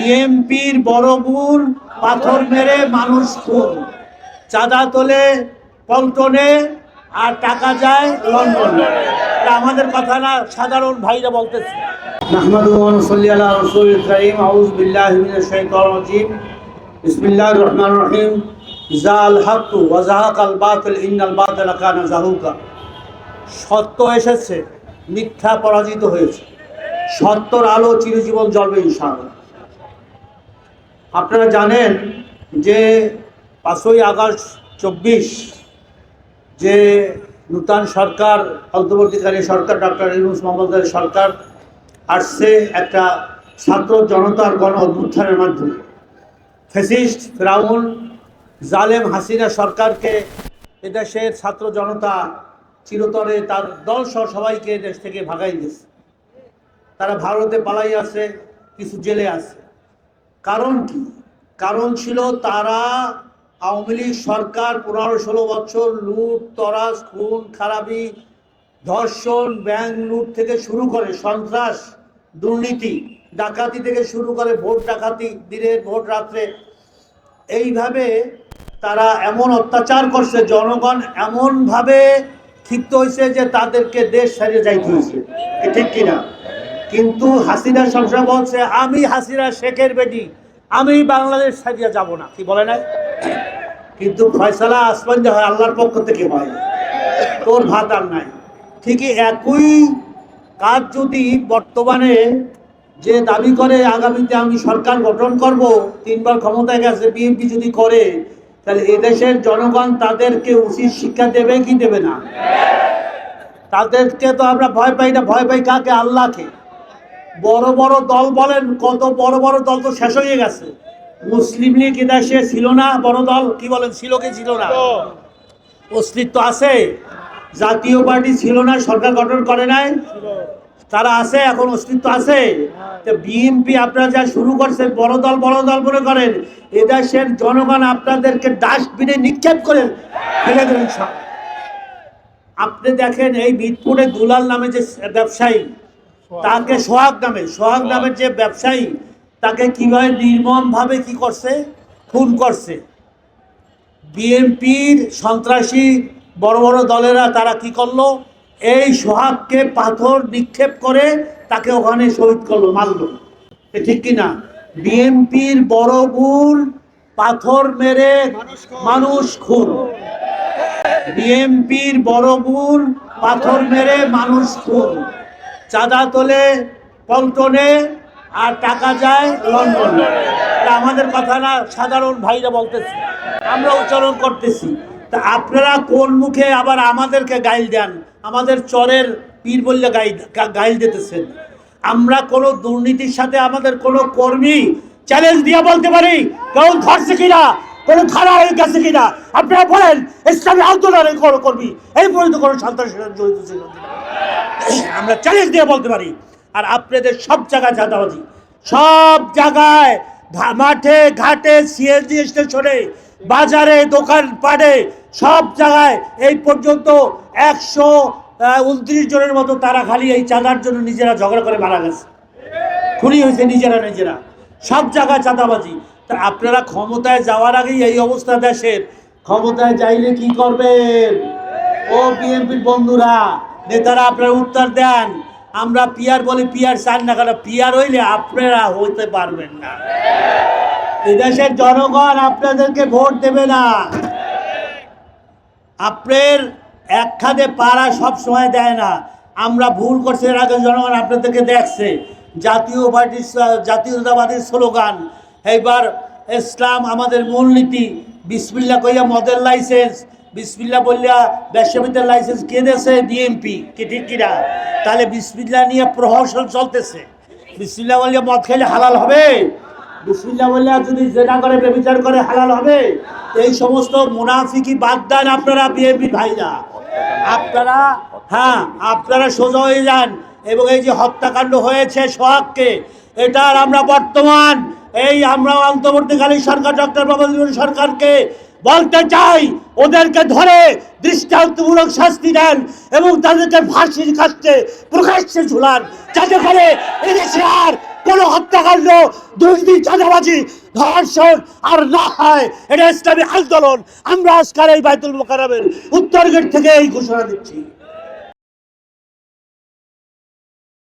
বিএমপির বড় গুণ পাথর মেরে মানুষ খুন। চাঁদা তোলে পল্টনে আর টাকা যায় লন্ডন। আমাদের কথা না, সাধারণ ভাইরা বলতেছে। বিসমিল্লাহির রহিম। জাল কানা জাহুকা। সত্য এসেছে, মিথ্যা পরাজিত হয়েছে। সত্যর আলো চিরজীবন জলবে ইনশাআল্লাহ। আপনারা জানেন যে পাঁচই আগস্ট চব্বিশ যে নূতন সরকার, অন্তর্বর্তীকালীন সরকার ডক্টর ইউনুস মোহাম্মদের সরকার আসছে একটা ছাত্র জনতার গণ অভ্যুত্থানের মাধ্যমে। ফেসিস্ট, ফেরাউন, জালেম হাসিনা সরকারকে এদেশের ছাত্র জনতা চিরতরে তার দল সহ সবাইকে দেশ থেকে ভাগাই দিয়েছে। তারা ভারতে পালাই আছে, কিছু জেলে আছে। কারণ কি? কারণ ছিল তারা আওয়ামী লীগ সরকার পনেরো ষোলো বছর লুট তরাস খুন, খারাপি, ধর্ষণ, ব্যাংক লুট থেকে শুরু করে সন্ত্রাস, দুর্নীতি, ডাকাতি থেকে শুরু করে ভোট ডাকাতি দিনের ভোট রাত্রে, এইভাবে তারা এমন অত্যাচার করছে, জনগণ এমনভাবে ক্ষিপ্ত হয়েছে যে তাদেরকে দেশ ছাড়িয়ে যাইতে হয়েছে। ঠিক কিনা? কিন্তু হাসিনা সবসময় বলছে, আমি হাসিনা শেখের বেটি, আমি বাংলাদেশ ছাড়িয়ে যাব না। কি বলে নাই? কিন্তু ফয়সালা আসমান যে হয় আল্লাহর পক্ষ থেকে হয় তোর ভাত আর নাই। ঠিকই একই কাজ যদি বর্তমানে যে দাবি করে, আগামীতে আমি সরকার গঠন করব, তিনবার ক্ষমতায় গেছে, বিএনপি যদি করে, তাহলে এদেশের জনগণ তাদেরকে উচিত শিক্ষা দেবে কি দেবে না? তাদেরকে তো আমরা ভয় পাই না। ভয় পাই কাকে? আল্লাহকে। বড় বড় দল বলেন কত বড় বড় দল তো শেষ হয়ে গেছে। মুসলিম লীগ এদেশে ছিল না বড় দল কি বলেন ছিল কি ছিল না? অস্তিত্ব আছে জাতীয় পার্টি ছিল না সরকার গঠন করে নাই। তারা আছে এখন অস্তিত্ব আছে। তো বিএনপি আপনারা যা শুরু করছেন বড় দল বড় দল মনে করেন এদেশের জনগণ আপনাদেরকে ডাস্টবিনে নিক্ষেপ করে ফেলে দেবেন সব আপনি দেখেন এই মিরপুরে দুলাল নামে যে ব্যবসায়ী তাকে সোহাগ নামে সোহাগ নামের যে ব্যবসায়ী তাকে কীভাবে নির্মম ভাবে কি করছে? খুন করছে। বিএনপির সন্ত্রাসী বড় বড় দলেরা তারা কি করল? এই সোহাগকে পাথর নিক্ষেপ করে তাকে ওখানে শহীদ করল মারলো। এ ঠিক কিনা বিএনপির বড় গুণ পাথর মেরে মানুষ খুন। বিএনপির বড় গুণ পাথর মেরে মানুষ খুন। চাঁদা তোলে পল্টনে আর টাকা যায় লন্ডনে। এটা আমাদের কথা না সাধারণ ভাইরা বলতেছি। আমরা উচ্চারণ করতেছি। তা আপনারা কোন মুখে আবার আমাদেরকে গাইল দেন? আমাদের চরের পীর বললে গাইল গাইল দিতেছেন। আমরা কোনো দুর্নীতির সাথে আমাদের কোনো কর্মী চ্যালেঞ্জ দিয়ে বলতে পারি? কেউ ধরছে কিনা? কোনো খারাপ হয়ে গেছে কিনা? আপনারা বলেন, ইসলামী আন্দোলনের কোনো কর্মী এই পর্যন্ত কোনো সন্ত্রাসের জড়িত ছিল? আমরা চ্যালেঞ্জ দিয়ে বলতে পারি। আর আপনাদের সব জায়গায় চাঁদাবাজি। সব জায়গায় মাঠে, ঘাটে সিএনজি স্টেশনে বাজারে দোকান পাড়ে সব জায়গায় এই পর্যন্ত একশো উনত্রিশ জনের মতো তারা খালি এই চাঁদার জন্য নিজেরা ঝগড়া করে মারা গেছে। খুনি হয়েছে নিজেরা নিজেরা। সব জায়গায় চাঁদাবাজি। তা আপনারা ক্ষমতায় যাওয়ার আগেই এই অবস্থা দেশের। ক্ষমতায় যাইলে কি করবেন? ও বিএনপির বন্ধুরা, নেতারা আপনারা উত্তর দেন। আমরা পিয়ার বলি, পিয়ার চান না কেন? পিয়ার হইলে আপনারা হইতে পারবেন না। এদেশের জনগণ আপনাদেরকে ভোট দেবে না। আপনার এক খাদে পাড়া সব সময় দেয় না। আমরা ভুল করছি, এর আগে জনগণ আপনাদেরকে দেখছে। জাতীয় পার্টির জাতীয়তাবাদীর স্লোগান, এইবার ইসলাম আমাদের মূলনীতি। বিসমিল্লা কইয়া মদের লাইসেন্স। বিসমিল্লা বললিয়া বিশ্ববিদ্যালয় লাইসেন্স কে দেছে ডিএমপি কি ঠিক কিনা? তাহলে বিসমিল্লা নিয়ে প্রহসন চলতেছে। বিসমিল্লা বললে মদ খেলে হালাল হবে। বিসমিল্লা বললে যদি জেনা করে বেবিচার করে, হালাল হবে। এই সমস্ত মুনাফিকি বাদ দেন আপনারা বিএনপি ভাইরা। আপনারা হ্যাঁ আপনারা সোজা হয়ে যান। এবং এই যে হত্যাকাণ্ড হয়েছে সোহাগকে এটার আমরা বর্তমান, এই আমরা অন্তর্বর্তীকালীন সরকার, ডক্টর বাবা সরকারকে বলতে চাই, ওদেরকে ধরে দৃষ্টান্তমূলক শাস্তি দেন এবং তাদেরকে ফাঁসির কাছে প্রকাশ্যে ঝুলান, যাতে করে এদেশে আর কোনো হত্যাকাণ্ড, দুর্নীতি, চাঁদাবাজি, ধর্ষণ আর না হয়। এটা ইসলামী আন্দোলন। আমরা আজকাল এই বাইতুল মোকারমের উত্তর গেট থেকে এই ঘোষণা দিচ্ছি।